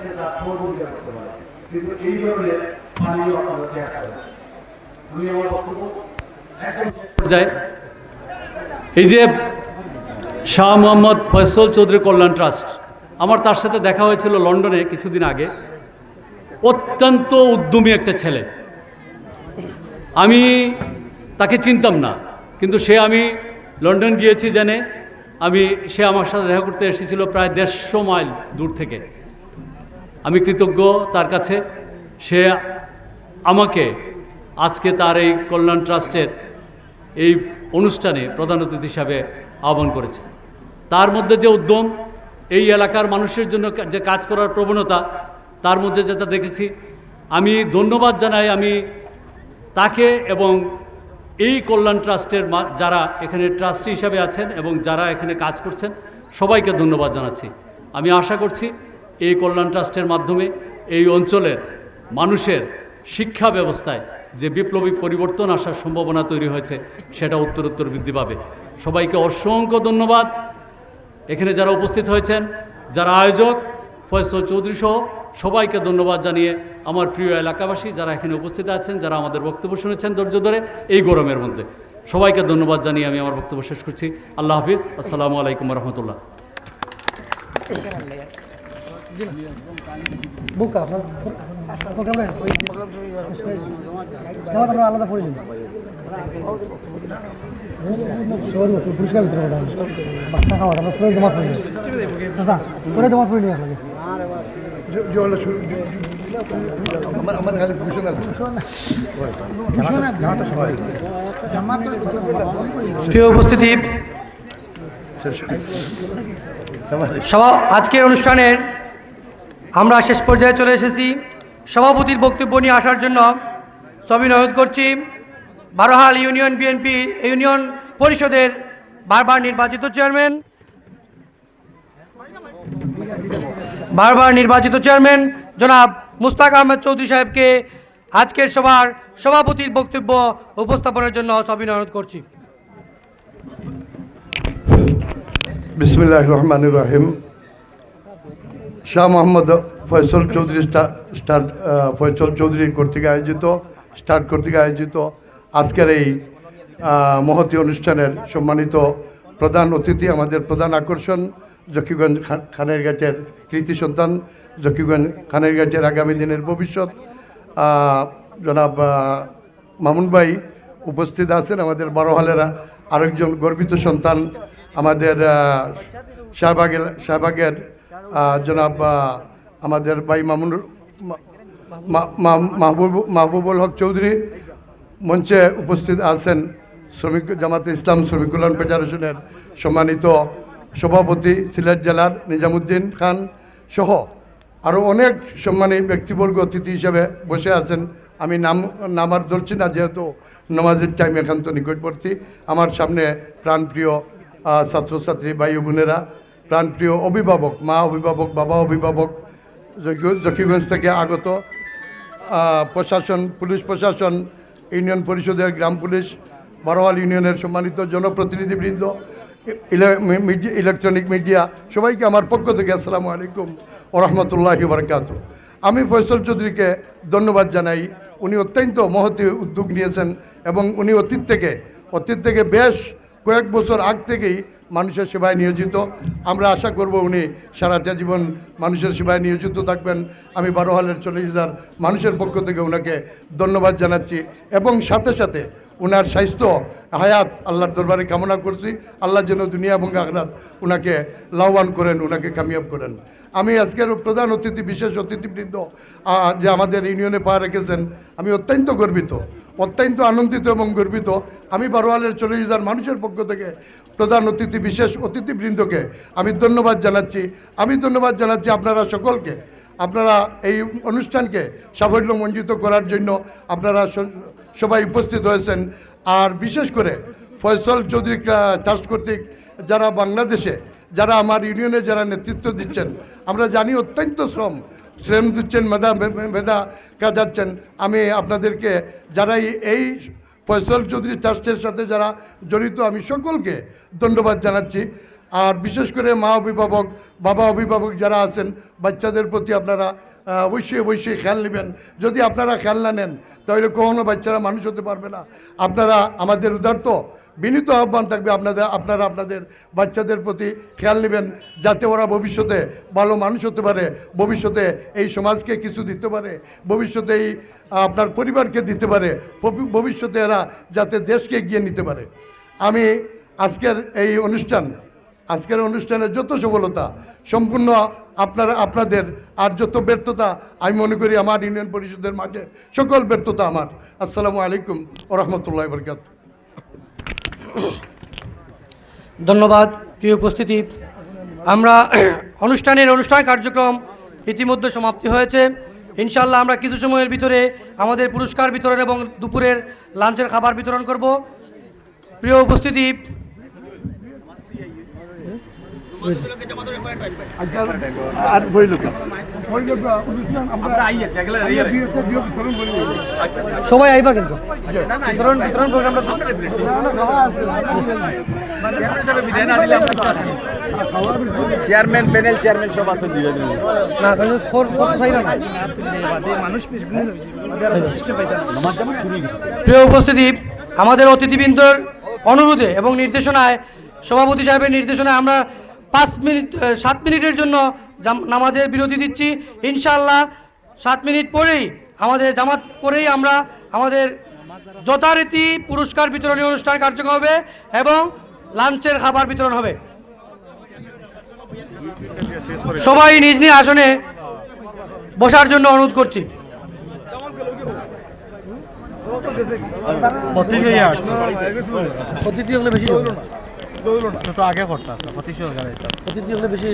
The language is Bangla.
সে তার করতে পারে কিন্তু এই ধরনের আমি আমার বক্তব্য এই যে শাহ মোহাম্মদ ফয়সল চৌধুরী কল্যাণ ট্রাস্ট, আমার তার সাথে দেখা হয়েছিল লন্ডনে কিছুদিন আগে। অত্যন্ত উদ্যমী একটা ছেলে। আমি তাকে চিনতাম না, কিন্তু সে আমি লন্ডন গিয়েছি জেনে আমি সে আমার সাথে দেখা করতে এসেছিল প্রায় দেড়শো মাইল দূর থেকে। আমি কৃতজ্ঞ তার কাছে। সে আমাকে আজকে তার এই কল্যাণ ট্রাস্টের এই অনুষ্ঠানে প্রধান অতিথি হিসাবে আহ্বান করেছে। তার মধ্যে যে উদ্যম, এই এলাকার মানুষের জন্য যে কাজ করার প্রবণতা, তার মধ্যে যেটা দেখেছি, আমি ধন্যবাদ জানাই আমি তাকে এবং এই কল্যাণ ট্রাস্টের যারা এখানে ট্রাস্টি হিসাবে আছেন এবং যারা এখানে কাজ করছেন, সবাইকে ধন্যবাদ জানাচ্ছি। আমি আশা করছি এই কল্যাণ ট্রাস্টের মাধ্যমে এই অঞ্চলের মানুষের শিক্ষা ব্যবস্থায় যে বিপ্লবী পরিবর্তন আসার সম্ভাবনা তৈরি হয়েছে, সেটা উত্তরোত্তর বৃদ্ধি পাবে। সবাইকে অসংখ্য ধন্যবাদ। এখানে যারা উপস্থিত হয়েছেন, যারা আয়োজক ফয়সল চৌধুরী সহ সবাইকে ধন্যবাদ জানিয়ে আমার প্রিয় এলাকাবাসী যারা এখানে উপস্থিত আছেন, যারা আমাদের বক্তব্য শুনেছেন ধৈর্য ধরে, এই গরমের মধ্যে। সবাইকে ধন্যবাদ জানিয়ে আমি আমার বক্তব্য শেষ করছি। আল্লাহ হাফিজ। আসসালামু আলাইকুম রহমতুল্লাহ। দিন। পুরস্কার প্রিয় উপস্থিতি? সভা আজকের অনুষ্ঠানের আমরা শেষ পর্যায়ে চলে এসেছি। সভাপতির বক্তব্য নিয়ে আসার জন্য সবিনয় করছি। বারোহাল ইউনিয়ন বিএনপি ইউনিয়ন পরিষদের বারবার নির্বাচিত চেয়ারম্যান। বারবার নির্বাচিত চেয়ারম্যান জনাব মুস্তাক আহমেদ চৌধুরী সাহেবকে আজকের সভার সভাপতির বক্তব্য উপস্থাপনের জন্য সবিনয় অনুরোধ করছি। বিসমিল্লাহ রহমান রহিম। শাহ মোহাম্মদ ফয়সল চৌধুরী স্টা- স্টার্ট আহ, ফয়সল চৌধুরী কর্তৃক আয়োজিত স্টার্ট কর্তৃক আয়োজিত আজকের এই মহতী অনুষ্ঠানের সম্মানিত প্রধান অতিথি আমাদের প্রধান আকর্ষণ জকিগঞ্জ খানের গাছের কৃতি সন্তান, জকিগঞ্জ খানের গাছের আগামী দিনের ভবিষ্যৎ। জনাব মামুন ভাই উপস্থিত আছেন, আমাদের বারোহালেরা আরেকজন গর্বিত সন্তান আমাদের শাহবাগের শাহবাগের জনাব আমাদের ভাই মামুন মাহবুব, মাহবুবুল হক চৌধুরী মঞ্চে উপস্থিত আছেন শ্রমিক জামাতে ইসলাম শ্রমিক কল্যাণ ফেডারেশনের সম্মানিত সভাপতি সিলেট জেলার নিজামুদ্দিন খান সহ আরও অনেক সম্মানী ব্যক্তিবর্গ অতিথি হিসেবে বসে আছেন। আমি নাম, নামার ধরছি না, যেহেতু নমাজের টাইম একান্ত নিকটবর্তী। আমার সামনে প্রাণপ্রিয় ছাত্রছাত্রী ভাই বোনেরা, প্রাণপ্রিয় অভিভাবক, মা অভিভাবক, বাবা অভিভাবক, জকি- জকিগঞ্জ থেকে আগত প্রশাসন, পুলিশ প্রশাসন, ইউনিয়ন পরিষদের গ্রাম পুলিশ, বারোয়াল ইউনিয়নের সম্মানিত জনপ্রতিনিধিবৃন্দ ইলেকট্রনিক মিডিয়া, সবাইকে আমার পক্ষ থেকে আসসালামু আলাইকুম ও রহমতুল্লাহি বারকাত আমি ফয়সল চৌধুরীকে ধন্যবাদ জানাই। উনি অত্যন্ত মহতি উদ্যোগ নিয়েছেন এবং উনি অতীত থেকে অতীত থেকে বেশ কয়েক বছর আগ থেকেই মানুষের সেবায় নিয়োজিত। আমরা আশা করব উনি সারাটা জীবন মানুষের সেবায় নিয়োজিত থাকবেন। আমি বারোহালের চল্লিশ হাজার মানুষের পক্ষ থেকে ওনাকে ধন্যবাদ জানাচ্ছি এবং সাথে সাথে ওনার স্বাস্থ্য, হায়াত আল্লাহর দরবারে কামনা করছি। আল্লাহ যেন দুনিয়া এবং আখরাত ওনাকে লাভবান করেন ওনাকে কামিয়াব করেন। আমি আজকের প্রধান অতিথি, বিশেষ অতিথিবৃন্দ যে আমাদের ইউনিয়নে পা রেখেছেন, আমি অত্যন্ত গর্বিত, অত্যন্ত আনন্দিত এবং গর্বিত। আমি বারোয়ালের চল্লিশ হাজার মানুষের পক্ষ থেকে প্রধান অতিথি, বিশেষ অতিথিবৃন্দকে আমি ধন্যবাদ জানাচ্ছি। আমি ধন্যবাদ জানাচ্ছি আপনারা সকলকে। আপনারা এই অনুষ্ঠানকে সাফল্যমণ্ডিত করার জন্য আপনারা সবাই উপস্থিত হয়েছেন। আর বিশেষ করে ফয়সল চৌধুরী ট্রাস্ট কর্তৃক যারা বাংলাদেশে, যারা আমার ইউনিয়নে যারা নেতৃত্ব দিচ্ছেন, আমরা জানি অত্যন্ত শ্রম শ্রম দিচ্ছেন মেধা মেধা কাজাচ্ছেন আমি আপনাদেরকে যারা এই ফয়সল চৌধুরী ট্রাস্টের সাথে যারা জড়িত, আমি সকলকে ধন্যবাদ জানাচ্ছি। আর বিশেষ করে মা অভিভাবক, বাবা অভিভাবক যারা আছেন, বাচ্চাদের প্রতি আপনারা অবশ্যই অবশ্যই খেয়াল নেবেন। যদি আপনারা খেয়াল না নেন, তাহলে কখনো বাচ্চারা মানুষ হতে পারবে না। আপনারা আমাদের উদার্ত বিনীত আহ্বান থাকবে আপনাদের, আপনারা আপনাদের বাচ্চাদের প্রতি খেয়াল নেবেন যাতে ওরা ভবিষ্যতে ভালো মানুষ হতে পারে, ভবিষ্যতে এই সমাজকে কিছু দিতে পারে, ভবিষ্যতে এই, আপনার পরিবারকে দিতে পারে ভবিষ্যতে এরা যাতে দেশকে এগিয়ে নিতে পারে। আমি আজকের এই অনুষ্ঠান, আজকের অনুষ্ঠানের যত সফলতা, সম্পূর্ণ আপনারা, আপনাদের আর যত ব্যর্থতা, আমি মনে করি আমার ইউনিয়ন পরিষদের মাঝে সকল ব্যর্থতা আমার। আসসালামু আলাইকুম ও রহমতুল্লাহ বরকাত ধন্যবাদ, প্রিয় উপস্থিতি। আমরা অনুষ্ঠানের অনুষ্ঠান কার্যক্রম ইতিমধ্যে সমাপ্তি হয়েছে। ইনশাল্লাহ আমরা কিছু সময়ের ভিতরে আমাদের পুরস্কার বিতরণ এবং দুপুরের লাঞ্চের খাবার বিতরণ করব। প্রিয় উপস্থিতি আর সবাই আইবা কিন্তু। চেয়ারম্যান প্যানেল চেয়ারম্যান সব আসুন না ফোর না। প্রিয় উপস্থিতি আমাদের অতিথিবৃন্দর অনুরোধে এবং নির্দেশনায় সভাপতি সাহেবের নির্দেশনায় আমরা পাঁচ মিনিট সাত মিনিটের জন্য নামাজের বিরতি দিচ্ছি। ইনশাল্লাহ সাত মিনিট পরেই আমাদের জামাত পরেই আমরা আমাদের যথারীতি পুরস্কার বিতরণী অনুষ্ঠান কার্যক্রম হবে এবং লাঞ্চের খাবার বিতরণ হবে। সবাই নিজ নিজ আসনে বসার জন্য অনুরোধ করছি। অতিথি হলে বেশি তো আগে করতে আসলে অতিশয় অতিথি হলে বেশি